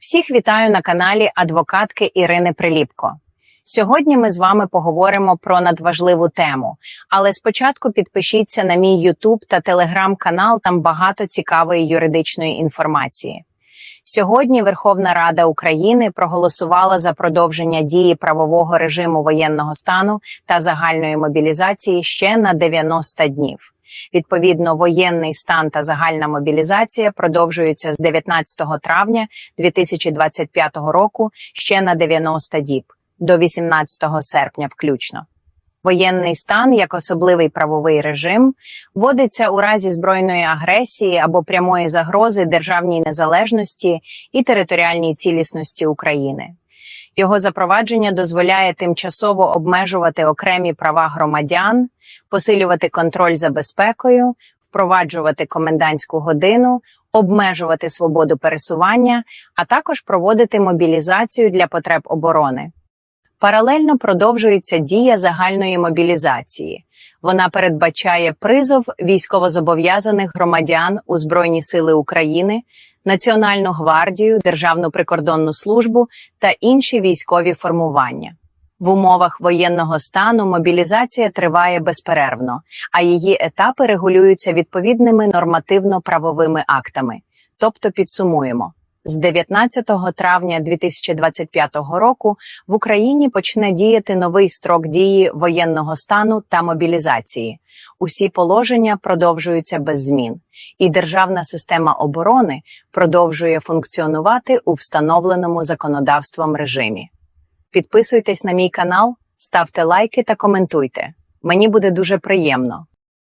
Всіх вітаю на каналі адвокатки Ірини Приліпко. Сьогодні ми з вами поговоримо про надважливу тему, але спочатку підпишіться на мій YouTube та Telegram канал, там багато цікавої юридичної інформації. Сьогодні Верховна Рада України проголосувала за продовження дії правового режиму воєнного стану та загальної мобілізації ще на 90 днів. Відповідно, воєнний стан та загальна мобілізація продовжуються з 19 травня 2025 року ще на 90 діб до 18 серпня включно. Воєнний стан як особливий правовий режим вводиться у разі збройної агресії або прямої загрози державній незалежності і територіальній цілісності України. Його запровадження дозволяє тимчасово обмежувати окремі права громадян, посилювати контроль за безпекою, впроваджувати комендантську годину, обмежувати свободу пересування, а також проводити мобілізацію для потреб оборони. Паралельно продовжується дія загальної мобілізації. Вона передбачає призов військовозобов'язаних громадян у Збройні Сили України, Національну гвардію, Державну прикордонну службу та інші військові формування. В умовах воєнного стану мобілізація триває безперервно, а її етапи регулюються відповідними нормативно-правовими актами. Тобто підсумуємо. З 19 травня 2025 року в Україні почне діяти новий строк дії воєнного стану та мобілізації. Усі положення продовжуються без змін, і державна система оборони продовжує функціонувати у встановленому законодавством режимі. Підписуйтесь на мій канал, ставте лайки та коментуйте. Мені буде дуже приємно.